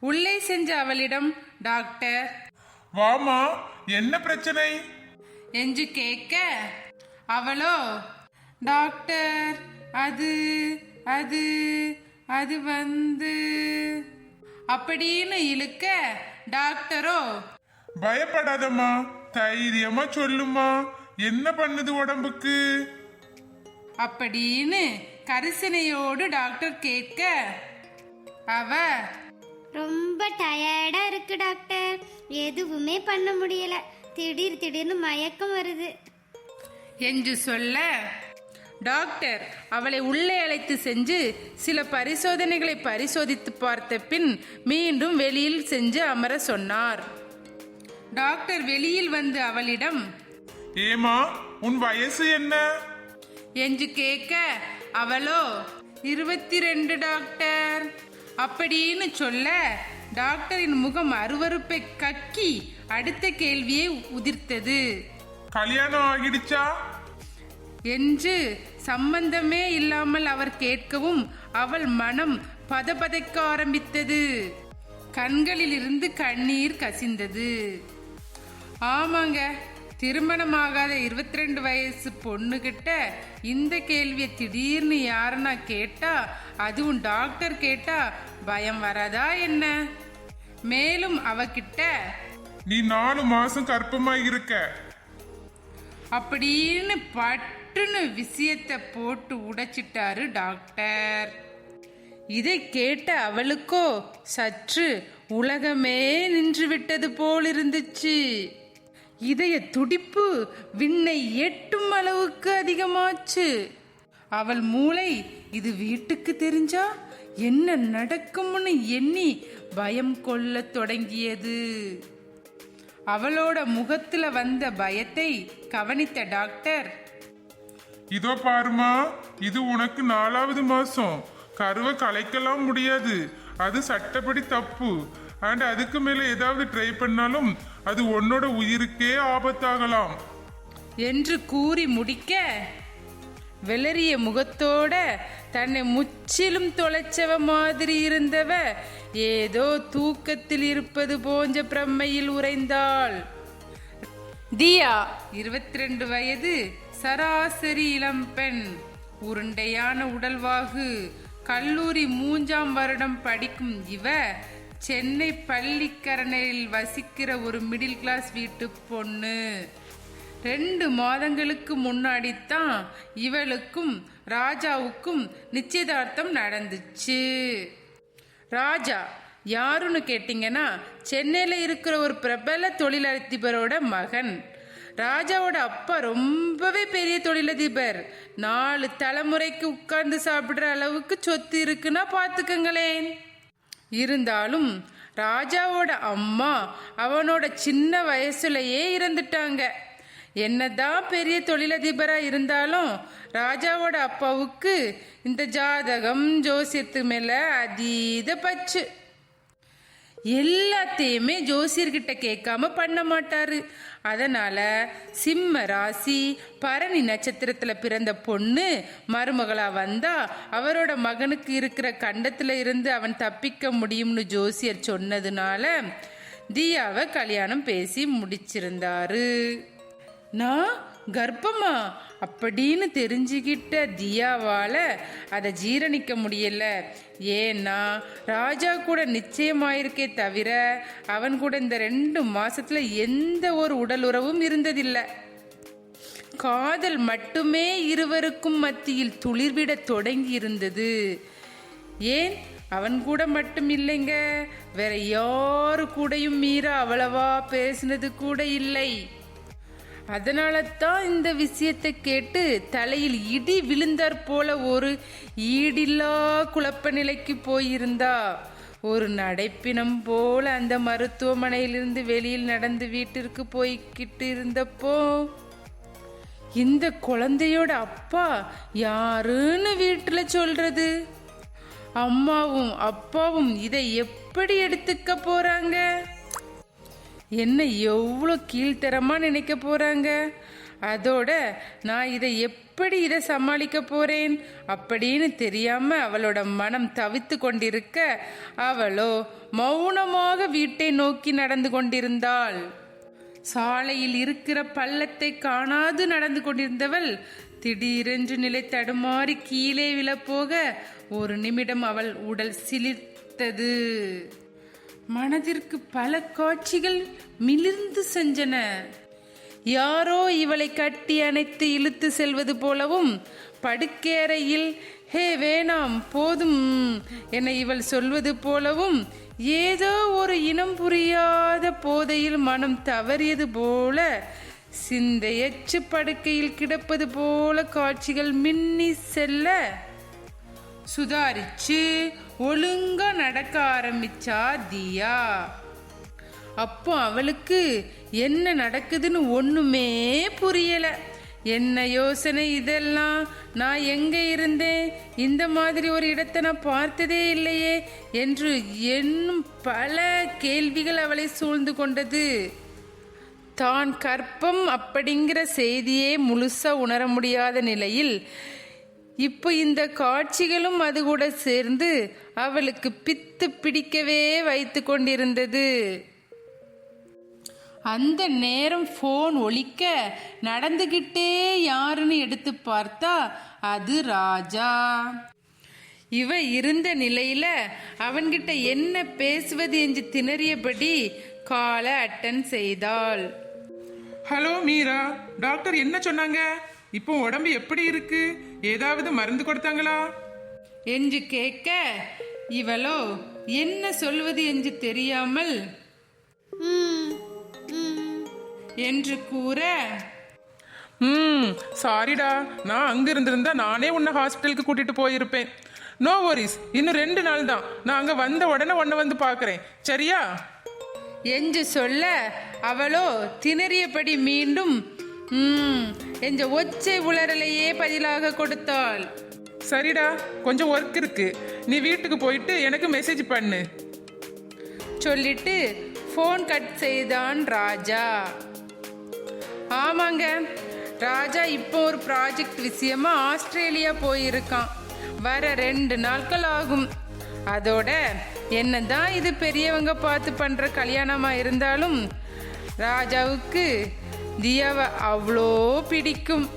உள்ளே சென்ற அவளிடம் டாக்டர். வாமா என்ன பிரச்சனை? என்று கேட்க அவளோ டாக்டர் அது அது அது வந்து. அப்படின்னு இழுக்க டாக்டரோ. பயப்படாதம்மா தைரியமா சொல்லுமா என்ன பண்ணுது உடம்புக்கு? அப்படின்னு கரிசனையோடு டாக்டர் கேட்க அவ ரொம்ப டயர்டா இருக்கு டாக்டர் எதுவுமே பண்ண முடியல. திடீர் திடீர்னு மயக்கம் வருது. என்று சொல்ல டாக்டர் அவளை உள்ளே அழைத்து சென்று சில பரிசோதனைகளை பரிசோதித்து பார்த்த பின் மீண்டும் வெளியில் சென்று அமர சொன்னார். டாக்டர் வெளியில் வந்து அவளிடம் ஏமா உன் வயசு என்ன? என்று கேட்க அவளோ இருபத்தி ரெண்டு டாக்டர் அப்படின்னு சொல்ல டாக்டரின் முகம் அருவருப்பை கக்கி அடுத்த கேள்வியை உதிர்த்தது. கல்யாணம் ஆகிடுச்சா? என்று சம்பந்தமே இல்லாமல் அவர் கேட்கவும் அவள் மனம் பதபதைக்க ஆரம்பித்தது. கண்களிலிருந்து கண்ணீர் கசிந்தது. ஆமாங்க திருமணமாகாத இருபத்தி ரெண்டு வயசு பொண்ணுகிட்ட இந்த கேள்வியை திடீர்னு யாருன்னா கேட்டா அதுவும் டாக்டர் கேட்டா பயம் வராதா என்ன? மேலும் அவகிட்ட நீ நாலு மாசம் கர்ப்பமா இருக்க. அப்படின்னு பட்டுன்னு விஷயத்தை போட்டு உடைச்சிட்டாரு டாக்டர். இதை கேட்ட அவளுக்கோ சற்று உலகமே நின்று விட்டது போல் இருந்துச்சு இதய துடிப்பு விண்ணை எட்டும் அளவுக்கு அதிகமாச்சு. அவள் மூளை இது வீட்டுக்கு தெரிஞ்சா? என்ன நடக்கும்னு எண்ணி பயம் கொள்ளத் தொடங்கியது. அவளோட முகத்துல வந்த பயத்தை கவனித்த டாக்டர் இதோ பாருமா இது உனக்கு நாலாவது மாசம். கருவை கலைக்கலாம் முடியாது. அது சட்டப்படி தப்பு. அண்ட் அதுக்கு மேல ஏதாவது ட்ரை பண்ணாலும் அது உன்னோட உயிருக்கே ஆபத்தாகலாம். என்று கூறி முடிக்க வெளறிய முகத்தோட தன்னை முற்றிலும் தொலைச்சவ மாதிரி இருந்தவ ஏதோ தூக்கத்தில் இருப்பது போன்ற பிரம்மையில் உறைந்தாள். தியா இருபத்தி ரெண்டு வயது சராசரி இளம்பெண் உருண்டையான உடல்வாகு கல்லூரி மூன்றாம் வருடம் படிக்கும் இவ சென்னை பள்ளிக்கரணையில் வசிக்கிற ஒரு மிடில் கிளாஸ் வீட்டு பொண்ணு. ரெண்டு மாதங்களுக்கு முன்னாடி தான் இவளுக்கும் ராஜாவுக்கும் நிச்சயதார்த்தம் நடந்துச்சு. ராஜா யாருன்னு கேட்டிங்கன்னா சென்னையில் இருக்கிற ஒரு பிரபல தொழிலதிபரோட மகன். ராஜாவோட அப்பா ரொம்பவே பெரிய தொழிலதிபர். நாலு தலைமுறைக்கு உட்கார்ந்து சாப்பிட்ற அளவுக்கு சொத்து இருக்குன்னா பார்த்துக்கங்களேன். இருந்தாலும் ராஜாவோட அம்மா அவனோட சின்ன வயசுலயே இறந்துட்டாங்க. என்னதான் பெரிய தொழிலதிபராக இருந்தாலும் ராஜாவோட அப்பாவுக்கு இந்த ஜாதகம் ஜோசியத்து மேலே அதீத பச்சு. எல்லாத்தையுமே ஜோசியர்கிட்ட கேட்காம பண்ண மாட்டாரு. அதனால சிம்ம ராசி பரணி நட்சத்திரத்துல பிறந்த பொண்ணு மருமகளா வந்தா அவரோட மகனுக்கு இருக்கிற கண்டத்துல இருந்து அவன் தப்பிக்க முடியும்னு ஜோசியர் சொன்னதுனால தியாவை கல்யாணம் பேசி முடிச்சிருந்தாரு. நான் கர்ப்பமா? அப்படின்னு தெரிஞ்சுக்கிட்ட தியாவால் அதை ஜீரணிக்க முடியல. ஏன்னா ராஜா கூட நிச்சயமாயிருக்கே தவிர அவன் கூட இந்த ரெண்டு மாசத்துல எந்த ஒரு உடல் உறவும் இருந்ததில்லை. காதல் மட்டுமே இருவருக்கும் மத்தியில் துளிர்விட தொடங்கி இருந்தது ஏன்? அவன் கூட மட்டும் இல்லைங்க. வேற யாரு கூடயும் மீறா அவ்வளவா பேசினது கூட இல்லை. அதனால தான் இந்த விஷயத்தை கேட்டு தலையில் இடி விழுந்தாற் போல ஒரு ஈடில்லா குழப்ப நிலைக்கு போயிருந்தா. ஒரு நடைப்பினம் போல அந்த மருத்துவமனையிலிருந்து வெளியில் நடந்து வீட்டிற்கு போய்கிட்டு இருந்தப்போ இந்த குழந்தையோட அப்பா யாருன்னு வீட்டில் சொல்றது? அம்மாவும் அப்பாவும் இதை எப்படி எடுத்துக்க போறாங்க? என்ன எவ்வளோ கீழ்த்தரமாக நினைக்க போகிறாங்க அதோட நான் இதை எப்படி இதை சமாளிக்க போகிறேன் அப்படின்னு தெரியாமல் அவளோட மனம் தவித்து கொண்டிருக்க அவளோ மௌனமாக வீட்டை நோக்கி நடந்து கொண்டிருந்தாள். சாலையில் இருக்கிற பள்ளத்தை காணாது நடந்து கொண்டிருந்தவள் திடீரென்று நிலை தடுமாறி கீழே விழப்போக ஒரு நிமிடம் அவள் உடல் சிலிர்த்தது. மனதிற்கு பல காட்சிகள் மிளிர்ந்து சென்றன. யாரோ இவளை கட்டி அணைத்து இழுத்து செல்வது போலவும் படுக்கையறையில் ஹே வேணாம் போதும் என இவள் சொல்வது போலவும் ஏதோ ஒரு இனம் புரியாத போதையில் மனம் தவறியது போல சிந்தையச்சு படுக்கையில் கிடப்பது போல காட்சிகள் மின்னி செல்ல. சுதாரிச்சு ஒழுங்கா நடக்க ஆரம்பிச்சா தியா. அப்போ அவளுக்கு என்ன நடக்குதுன்னு ஒண்ணுமே புரியல. என்ன யோசனை இதெல்லாம்? நான் எங்க இருந்தேன்? இந்த மாதிரி ஒரு இடத்தை நான் பார்த்ததே இல்லையே என்று என்னும் பல கேள்விகள் அவளை சூழ்ந்து கொண்டது. தான் கற்பம் அப்படிங்கிற செய்தியே முழுசா உணர முடியாத நிலையில் இப்போ இந்த காட்சிகளும் அது கூட சேர்ந்து அவளுக்கு பித்து பிடிக்கவே வைத்து கொண்டிருந்தது. அந்த நேரம் ஃபோன் ஒழிக்க நடந்துகிட்டே யாருன்னு எடுத்து பார்த்தா அது ராஜா. இவ இருந்த நிலையில அவன்கிட்ட என்ன பேசுவது என்று திணறியபடி காலை அட்டன் செய்தாள். ஹலோ மீரா. டாக்டர் என்ன சொன்னாங்க? இப்போ உடம்பு எப்படி இருக்கு? ஏதாவது மருந்து கொடுத்தாங்களா? என்று கேட்க இவளோ என்ன சொல்வது என்று தெரியாமல் ம் ம். என்று கூற ம் சாரிடா. நான் அங்க இருந்திருந்தா நானே உன்னை ஹாஸ்பிட்டலுக்கு கூட்டிட்டு போயிருப்பேன். நோ வரிஸ் இன்னும் ரெண்டு நாள் தான். நான் அங்க வந்த உடனே உன்னை வந்து பார்க்கறேன். சரியா? என்று சொல்ல அவளோ திணறியபடி மீண்டும் ம் என்ற ஒச்சை உளறலையே பதிலாக கொடுத்தாள். சரிடா கொஞ்சம் ஒர்க் இருக்கு. நீ வீட்டுக்கு போயிட்டு எனக்கு மெசேஜ் பண்ணு. சொல்லிட்டு ஃபோன் கட் செய்தான் ராஜா. ஆமாங்க ராஜா இப்போ ஒரு ப்ராஜெக்ட் விஷயமா ஆஸ்திரேலியா போயிருக்கான். வர ரெண்டு நாட்கள் ஆகும். அதோட என்னதான் இது பெரியவங்க பார்த்து பண்ற கல்யாணமா இருந்தாலும் ராஜாவுக்கு தியாவை அவ்வளோ பிடிக்கும்.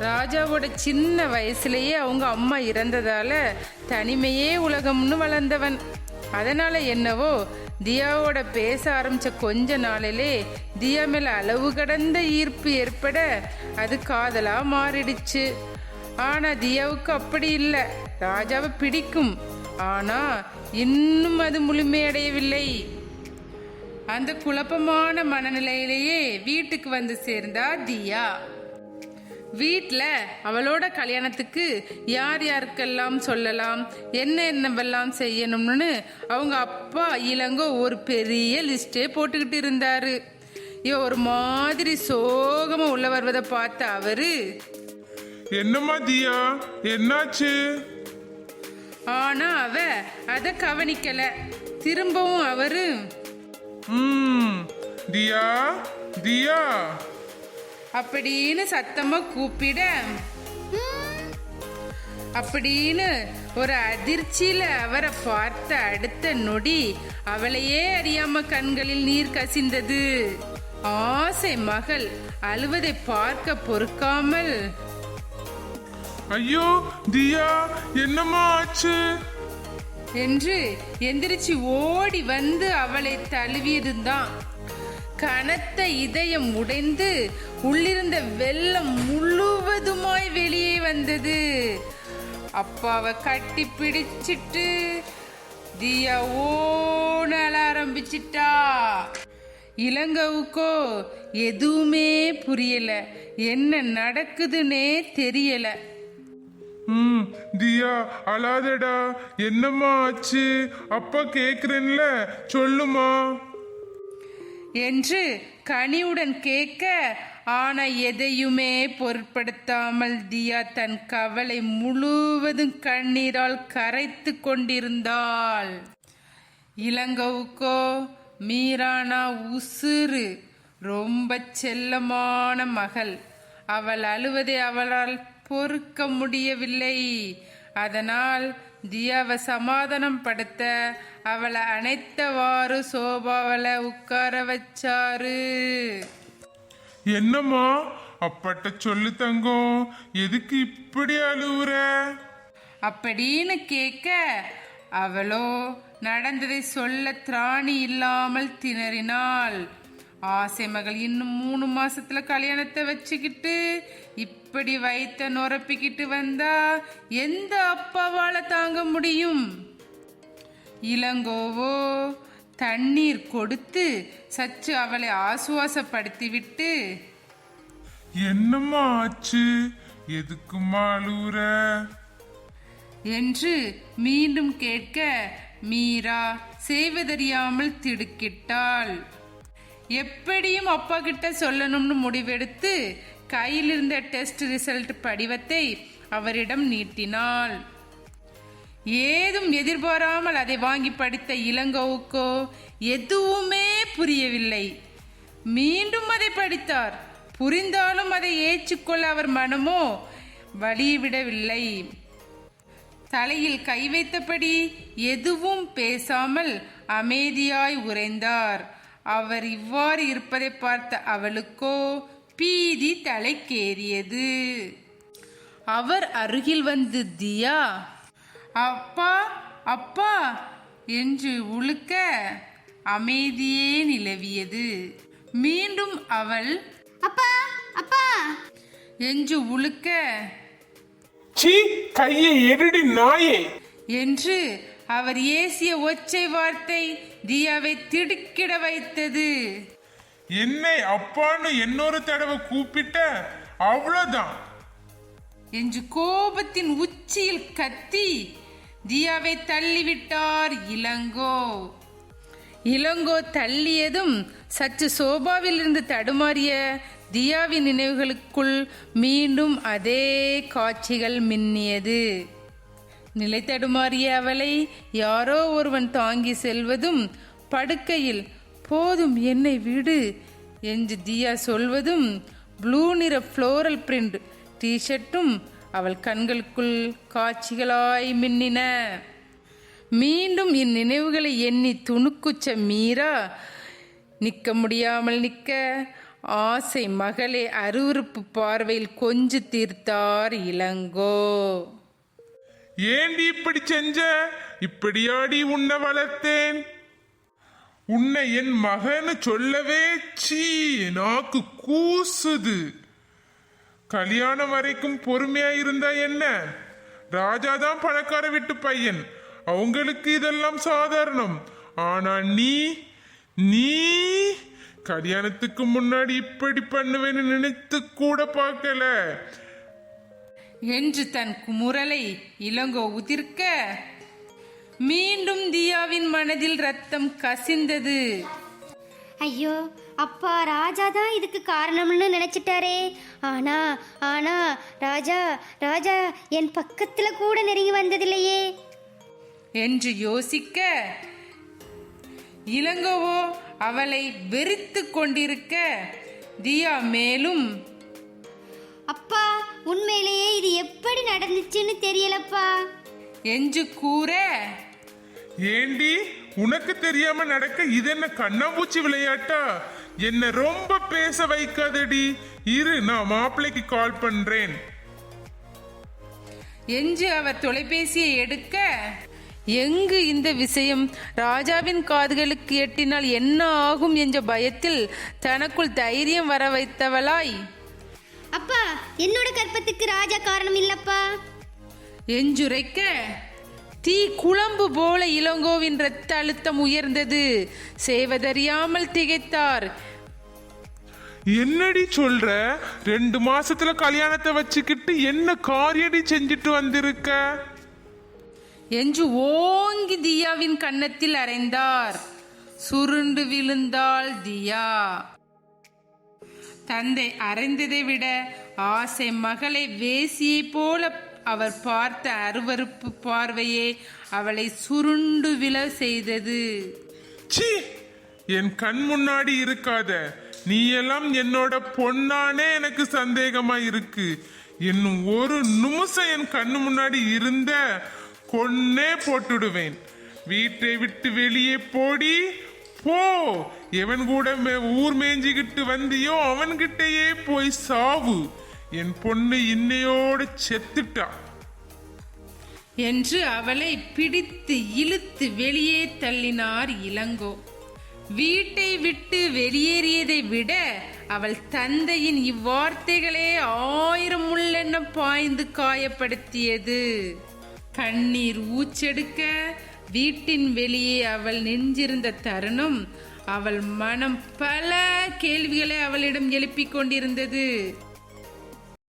ராஜாவோட சின்ன வயசுலேயே அவங்க அம்மா இறந்ததால் தனிமையே உலகம்னு வளர்ந்தவன். அதனால் என்னவோ தியாவோட பேச ஆரம்பித்த கொஞ்ச நாளிலே தியா மேலே அளவு கடந்த ஈர்ப்பு ஏற்பட அது காதலாக மாறிடுச்சு. ஆனால் தியாவுக்கு அப்படி இல்லை. ராஜாவை பிடிக்கும். ஆனால் இன்னும் அது முழுமையடையவில்லை. அந்த குழப்பமான மனநிலையிலேயே வீட்டுக்கு வந்து சேர்ந்தா தியா. வீட்டில் அவளோட கல்யாணத்துக்கு யார் யாருக்கெல்லாம் சொல்லலாம் என்ன என்னவெல்லாம் செய்யணும்னு அவங்க அப்பா இளங்கோ ஒரு பெரிய லிஸ்டே போட்டுக்கிட்டு இருந்தாரு. இவ ஒரு மாதிரி சோகமா உள்ள வருவதை பார்த்த அவரு என்னம்மா தியா என்னாச்சு? ஆனா அவ அதை கவனிக்கல. திரும்பவும் அவரு ம் தியா தியா. அப்படின்னு சத்தமா கூப்பிட. அப்படின்னு ஒரு அதிர்ச்சியில அவரை பார்த்த அடுத்த நொடி அவளையே அறியாம கண்களில் நீர் கசிந்தது. ஆசை மகள் அழுவதை பார்க்க பொறுக்காமல் ஐயோ தியா என்னம்மா ஆச்சு? என்று எந்திரிச்சு ஓடி வந்து அவளை தழுவியதுதான் கனத்த இதயம் உடைந்து உள்ளிருந்த வெள்ளம் முழுவதுமாய் வெளியே வந்தது. அப்பாவை கட்டி பிடிச்சிட்டு தியா ஓணல ஆரம்பிச்சிட்டா. இளங்கவுக்கோ எதுவுமே புரியல. என்ன நடக்குதுன்னே தெரியலை. ம் தியா அழாதடா. என்னம்மா ஆச்சு? அப்பா கேக்குறேன்ல சொல்லுமா. என்று கனிவுடன் கேட்க ஆனா எதையுமே பொருட்படுத்தாமல் தியா தன் கவலை முழுவதும் கண்ணீரால் கரைத்து கொண்டிருந்தாள். இளங்கவுக்கோ மீரானா உசுறு ரொம்ப செல்லமான மகள். அவள் அழுவதை அவளால் பொறுக்க முடியவில்லை. அதனால் தியாவை சமாதானம் படுத்த அவளை அணைத்தவாறு சோபாவல உட்கார வச்சாரு. என்னம்மா? அப்பட்ட சொல்லு தங்கம். எதுக்கு இப்படி அழுவுற? அப்படின்னு கேட்க அவளோ நடந்ததை சொல்ல திராணி இல்லாமல் திணறினாள். ஆசை மகள் இன்னும் மூணு மாசத்துல கல்யாணத்தை வச்சுக்கிட்டு இப்படி வயித்த நொரப்பிக்கிட்டு வந்தா எந்த அப்பாவால தாங்க முடியும்? இளங்கோவோ தண்ணீர் கொடுத்து சற்று அவளை ஆசுவாசப்படுத்திவிட்டு என்னம்மா ஆச்சு? எதுக்குமா அழுவுற? என்று மீண்டும் கேட்க மீரா செய்வதறியாமல் திடுக்கிட்டாள். எப்படியும் அப்பா கிட்ட சொல்லணும்னு முடிவெடுத்து கையில் இருந்த டெஸ்ட் ரிசல்ட் படிவத்தை அவரிடம் நீட்டினாள். ஏதும் எதிர்பாராமல் அதை வாங்கி படித்த இளங்கோவுக்கோ எதுவுமே புரியவில்லை. மீண்டும் அதை படித்தார். புரிந்தாலும் அதை ஏற்றுக்கொள்ள அவர் மனமோ வழிவிடவில்லை தலையில் கை வைத்தபடி எதுவும் பேசாமல் அமைதியாய் உறைந்தார். அவர் இவ்வாறு இருப்பதை பார்த்த அவளுக்கோ பீதி தலைக்கேறியது. அவர் அருகில் வந்து தியா அப்பா அப்பா என்று உழுக்க அமைதியே நிலவியது. மீண்டும் அவள் அப்பா அப்பா என்று உழுக்க சீ கையை எடுடி நாயே என்று அவர் ஏசிய ஒற்றை வார்த்தை தியாவை திடுக்கிட வைத்தது. என்னை அப்பான்னு இன்னொரு தடவை கூப்பிட்ட அவ்வளவுதான். என்று கோபத்தின் உச்சியில் கத்தி தியாவை தள்ளிவிட்டார் இளங்கோ. இளங்கோ தள்ளியதும் சற்று சோபாவிலிருந்து தடுமாறிய தியாவின் நினைவுகளுக்குள் மீண்டும் அதே காட்சிகள் மின்னியது. நிலை தடுமாறிய அவளை யாரோ ஒருவன் தாங்கி செல்வதும் படுக்கையில் போதும் என்னை விடு என்று தியா சொல்வதும் ப்ளூ நிற ஃப்ளோரல் பிரிண்ட் டிஷர்ட்டும் அவள் கண்களுக்குள் காட்சிகளாய் மின்னின. மீண்டும் இந்நினைவுகளை எண்ணி துணுக்குச்ச மீரா நிற்க முடியாமல் நிற்க ஆசை மகளே அருவருப்பு பார்வையில் கொஞ்சு தீர்த்தார் இளங்கோ. ஏண்டி இப்படி செஞ்ச? இப்படியாடி உன்னை வளர்த்தேன். உன்னை என் மகன்னு சொல்லவே சீ நாக்கு கூசுது. கல்யாணம் வரைக்கும் பொறுமையா இருந்தா என்ன? ராஜா தான் பணக்கார வீட்டு பையன். அவங்களுக்கு இதெல்லாம் சாதாரணம். ஆனா நீ நீ கல்யாணத்துக்கு முன்னாடி இப்படி பண்ணுவேன்னு நினைத்து கூட பார்க்கல. என்று தன் குமுறலை இளங்கோ உதிர்க்க மீண்டும் தியாவின் மனதில் ரத்தம் கசிந்தது. ஐயோ அப்பா ராஜா தான் இதுக்கு காரணம்னு நினைச்சிட்டாரே. ஆனா ஆனா ராஜா ராஜா என் பக்கத்துல கூட நெருங்கி வந்ததில்லையே. என்று யோசிக்க இளங்கோவோ அவளை வெறித்து கொண்டிருக்க தியா மேலும் அப்பா உண்மையிலேயே இது எப்படி நடந்துச்சுன்னு தெரியலப்பா. என்று கூற. ஏண்டி உனக்கு தெரியாம நடக்க இது என்ன கண்ணாமூச்சி விளையாட்டா? என்ன ரொம்ப பேச வைக்காதடி. இரு நான் மாப்பிள்ளைக்கு கால் பண்றேன். என்று அவர் தொலைபேசியை எடுக்க. எங்கு இந்த விஷயம்? ராஜாவின் காதுகளுக்கு எட்டினால் என்ன ஆகும் என்ற பயத்தில் தனக்குள் தைரியம் வர வைத்தவளாய். அப்பா என்னோட கற்பத்துக்கு ராஜா காரணம் இல்லப்பா. எஞ்சுரைக்க தீ குழம்பு போல இளங்கோவின் இரத்த அழுத்தம் உயர்ந்தது. செய்வதறியாமல் திகைத்தார். என்னடி சொல்ற? ரெண்டு மாசத்துல கல்யாணத்தை வச்சுக்கிட்டு என்ன காரியடி செஞ்சுட்டு வந்திருக்க? என்று ஓங்கி தியாவின் கன்னத்தில் அறைந்தார். சுருண்டு விழுந்தாள் தியா. தந்தை அறைந்ததை விட ஆசை மகளை வேசியை போல அவர் பார்த்த அருவருப்பு பார்வையே அவளை சுருண்டு விழ செய்தது. ச்சீ! என் கண் முன்னாடி இருக்காத. நீ எல்லாம் என்னோட பொண்ணானே எனக்கு சந்தேகமா இருக்கு. இன்னும் ஒரு நிமிஷம் என் கண்ணு முன்னாடி இருந்த கொன்னே போட்டுடுவேன். வீட்டை விட்டு வெளியே போடி. போ! எவன் கூட மே- ஊர் மேஞ்சிக்கிட்டு வந்தியோ அவன்கிட்டயே போய் சாவு. என் பொண்ணு இன்னையோடு செத்துட்டா. என்று அவளை பிடித்து இழுத்து வெளியே தள்ளினார் இளங்கோ. வீட்டை விட்டு வெளியேறியதை விட அவள் தந்தையின் இவ்வார்த்தைகளே ஆயிரம் முள்ளெண்ண பாய்ந்து காயப்படுத்தியது. கண்ணீர் ஊச்செடுக்க வீட்டின் வெளியே அவள் நின்றிருந்த தருணம் அவள் மனம் பல கேள்விகளை அவளிடம் எழுப்பிக் கொண்டிருந்தது.